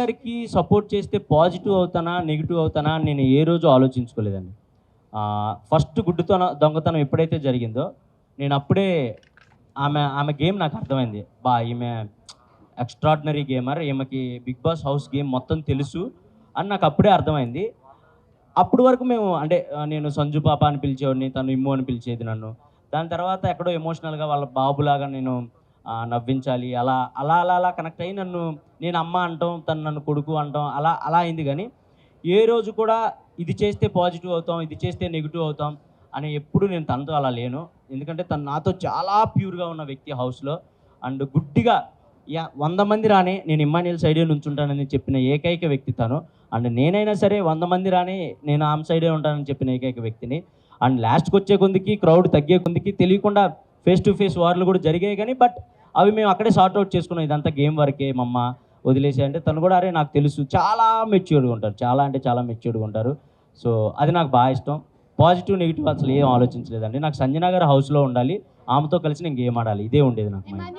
గారికి సపోర్ట్ చేస్తే పాజిటివ్ అవుతానా నెగిటివ్ అవుతానా అని నేను ఏ రోజు ఆలోచించుకోలేదండి. ఫస్ట్ గుడ్డుతనం దొంగతనం ఎప్పుడైతే జరిగిందో నేను అప్పుడే ఆమె ఆమె గేమ్ నాకు అర్థమైంది. బా ఈమె ఎక్స్ట్రాడినరీ గేమర్ ఈమెకి బిగ్ బాస్ హౌస్ గేమ్ మొత్తం తెలుసు అని నాకు అప్పుడే అర్థమైంది. అప్పటి వరకు మేము అంటే నేను సంజు పాప అని పిలిచేవాడిని తను ఇమ్ము అని పిలిచేది నన్ను. దాని తర్వాత ఎక్కడో ఎమోషనల్గా వాళ్ళ బాబులాగా నేను నవ్వించాలి. అలా అలా అలా అలా కనెక్ట్ అయ్యి నన్ను నేను అమ్మ అంటాం తను నన్ను కొడుకు అంటాం అలా అలా అయింది కానీ ఏ రోజు కూడా ఇది చేస్తే పాజిటివ్ అవుతాం ఇది చేస్తే నెగిటివ్ అవుతాం అని ఎప్పుడు నేను తనతో అలా లేను. ఎందుకంటే తను నాతో చాలా ప్యూర్గా ఉన్న వ్యక్తి హౌస్లో. అండ్ గుడ్డిగా యా వంద మంది రానే నేను ఇమ్మానియల్ సైడే నుంచుంటానని చెప్పిన ఏకైక వ్యక్తి తను. అండ్ నేనైనా సరే వంద మంది రాని నేను ఆమె సైడే ఉంటానని చెప్పిన ఏకైక వ్యక్తిని. అండ్ లాస్ట్కి వచ్చే కొందికి క్రౌడ్ తగ్గే కొందికి తెలియకుండా ఫేస్ టు ఫేస్ వార్లు కూడా జరిగాయి కానీ బట్ అవి మేము అక్కడే సార్ట్ అవుట్ చేసుకున్నాం. ఇదంతా గేమ్ వరకే మమ్మ వదిలేసి అంటే తను కూడా అరే నాకు తెలుసు. చాలా మెచ్యూర్డ్గా ఉంటారు. చాలా అంటే చాలా మెచ్యూర్డ్గా ఉంటారు. సో అది నాకు బాగా ఇష్టం. పాజిటివ్ నెగిటివ్ అసలు ఏం ఆలోచించలేదండి. నాకు సంజనా గారు హౌస్లో ఉండాలి. ఆమెతో కలిసి నేను గేమ్ ఆడాలి. ఇదే ఉండేది నాకు మైండ్